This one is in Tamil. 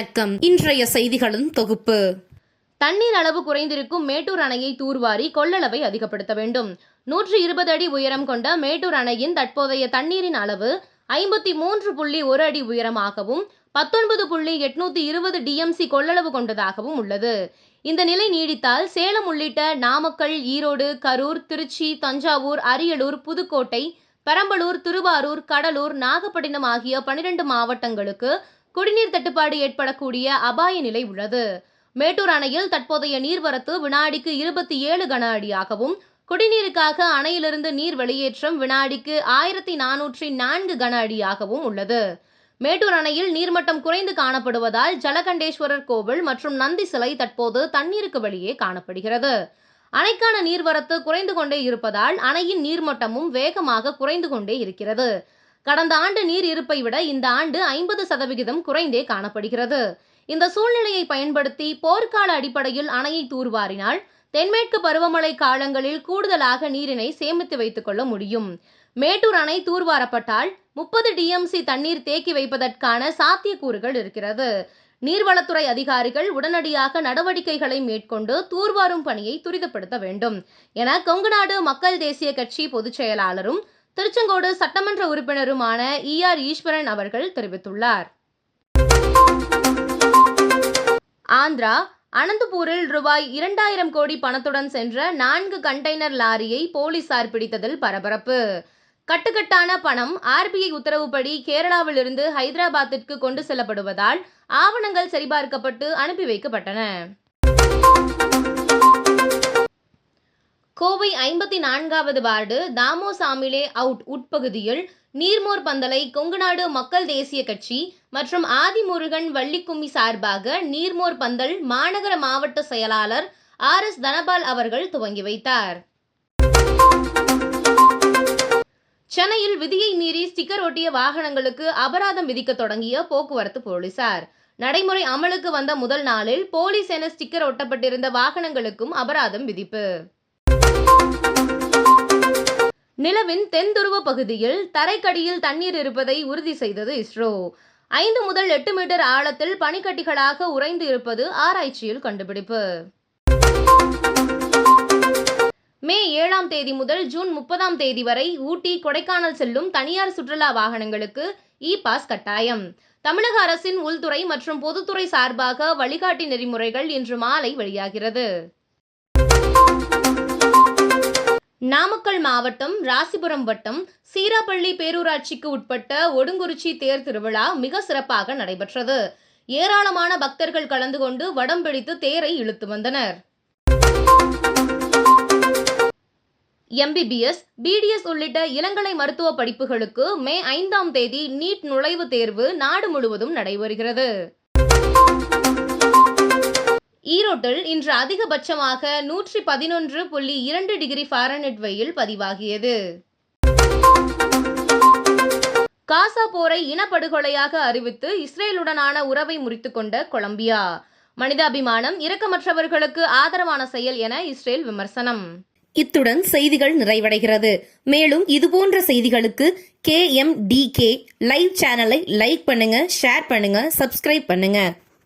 வணக்கம். இன்றைய செய்திகளின் தொகுப்பு. தண்ணீர் அளவு குறைந்திருக்கும் மேட்டூர் அணையை தூர்வாரி கொள்ளளவை அதிகப்படுத்த வேண்டும். நூற்றி இருபது அடி உயரம் கொண்ட மேட்டூர் அணையின் தற்போதைய தண்ணீரின் அளவு ஐம்பத்தி மூன்று புள்ளி ஒரு அடி உயரமாகவும் பத்தொன்பது புள்ளி எட்நூத்தி இருபது டிஎம்சி கொள்ளளவு கொண்டதாகவும் உள்ளது. இந்த நிலை நீடித்தால் சேலம் உள்ளிட்ட நாமக்கல் ஈரோடு கரூர் திருச்சி தஞ்சாவூர் அரியலூர் புதுக்கோட்டை பெரம்பலூர் திருவாரூர் கடலூர் நாகப்பட்டினம் ஆகிய பனிரெண்டு மாவட்டங்களுக்கு குடிநீர் தட்டுப்பாடு ஏற்படக்கூடிய அபாய நிலை உள்ளது. மேட்டூர் அணையில் தற்போதைய நீர்வரத்து வினாடிக்கு இருபத்தி ஏழு கன அடியாகவும் குடிநீருக்காக அணையிலிருந்து நீர் வெளியேற்றம் வினாடிக்கு ஆயிரத்தி நானூற்றி நான்கு கன அடியாகவும் உள்ளது. மேட்டூர் அணையில் நீர்மட்டம் குறைந்து காணப்படுவதால் ஜலகண்டேஸ்வரர் கோவில் மற்றும் நந்தி சிலை தற்போது தண்ணீருக்கு வெளியே காணப்படுகிறது. அணைக்கான நீர்வரத்து குறைந்து கொண்டே இருப்பதால் அணையின் நீர்மட்டமும் வேகமாக குறைந்து கொண்டே இருக்கிறது. கடந்த ஆண்டு நீர் இருப்பை விட இந்த ஆண்டு ஐம்பது சதவிகிதம் குறைந்தே காணப்படுகிறது. இந்த சூழ்நிலையை பயன்படுத்தி போர்க்கால அடிப்படையில் அணையை தூர்வாரினால் தென்மேற்கு பருவமழை காலங்களில் கூடுதலாக நீரினை சேமித்து வைத்துக் கொள்ள முடியும். மேட்டூர் அணை தூர்வாரப்பட்டால் முப்பது டிஎம்சி தண்ணீர் தேக்கி வைப்பதற்கான சாத்தியக்கூறுகள் இருக்கிறது. நீர்வளத்துறை அதிகாரிகள் உடனடியாக நடவடிக்கைகளை மேற்கொண்டு தூர்வாரும் பணியை துரிதப்படுத்த வேண்டும். என கொங்குநாடு மக்கள் தேசிய கட்சி பொதுச் செயலாளரும் திருச்செங்கோடு சட்டமன்ற உறுப்பினருமான இ ஆர் ஈஸ்வரன் அவர்கள் தெரிவித்துள்ளார். ஆந்திரா அனந்தபூரில் ரூபாய் இரண்டாயிரம் கோடி பணத்துடன் சென்ற நான்கு கண்டெய்னர் லாரியை போலீசார் பிடித்ததில் பரபரப்பு. கட்டுக்கட்டான பணம் ஆர்பிஐ உத்தரவுப்படி கேரளாவிலிருந்து ஹைதராபாத்திற்கு கொண்டு செல்லப்படுவதால் ஆவணங்கள் சரிபார்க்கப்பட்டு அனுப்பி வைக்கப்பட்டன. கோவை ஐம்பத்தி நான்காவது வார்டு தாமோ சாமிலே அவுட் உட்பகுதியில் நீர்மோர் பந்தலை கொங்குநாடு மக்கள் தேசிய கட்சி மற்றும் ஆதிமுருகன் வள்ளிக்கும்மி சார்பாக நீர்மோர் பந்தல் மாநகர மாவட்ட செயலாளர் ஆர் எஸ் தனபால் அவர்கள் துவங்கி வைத்தார். சென்னையில் விதியை மீறி ஸ்டிக்கர் ஒட்டிய வாகனங்களுக்கு அபராதம் விதிக்க தொடங்கிய போக்குவரத்து போலீசார். நடைமுறை அமலுக்கு வந்த முதல் நாளில் போலீஸ் என ஸ்டிக்கர் ஒட்டப்பட்டிருந்த வாகனங்களுக்கும் அபராதம் விதிப்பு. நிலவின் தென் துருவ பகுதியில் தரைக்கடியில் தண்ணீர் இருப்பதை உறுதி செய்தது இஸ்ரோ. ஐந்து முதல் எட்டு மீட்டர் ஆழத்தில் பனிக்கட்டிகளாக உறைந்து இருப்பது ஆராய்ச்சியில் கண்டுபிடிப்பு. மே ஏழாம் தேதி முதல் ஜூன் முப்பதாம் தேதி வரை ஊட்டி கொடைக்கானல் செல்லும் தனியார் சுற்றுலா வாகனங்களுக்கு இ பாஸ் கட்டாயம். தமிழக அரசின் உள்துறை மற்றும் பொதுத்துறை சார்பாக வழிகாட்டி நெறிமுறைகள் இன்று மாலை வெளியாகிறது. நாமக்கல் மாவட்டம் ராசிபுரம் வட்டம் சீராப்பள்ளி பேரூராட்சிக்கு உட்பட்ட ஒடுங்குறிச்சி தேர் திருவிழா மிக சிறப்பாக நடைபெற்றது. ஏராளமான பக்தர்கள் கலந்து கொண்டு வடம் பிடித்து தேரை இழுத்து வந்தனர். எம்பிபிஎஸ் பிடிஎஸ் உள்ளிட்ட இளங்கலை மருத்துவ படிப்புகளுக்கு மே ஐந்தாம் தேதி நீட் நுழைவுத் தேர்வு நாடு முழுவதும் நடைபெறுகிறது. ஈரோட்டில் இன்று அதிகபட்சமாக நூற்றி பதினொன்று புள்ளி இரண்டு டிகிரி ஃபாரன்ஹீட் வெயில் பதிவாகியது. காசா போரை இனப்படுகொலையாக அறிவித்து இஸ்ரேலுடனான உறவை முறித்துக்கொண்ட கொலம்பியா. மனிதாபிமானம் இரக்கமற்றவர்களுக்கு ஆதரவான செயல் என இஸ்ரேல் விமர்சனம். இத்துடன் செய்திகள் நிறைவடைகிறது. மேலும் இதுபோன்ற செய்திகளுக்கு K M D K live சேனலை லைக் பண்ணுங்க ஷேர் பண்ணுங்க சப்ஸ்கிரைப் பண்ணுங்க.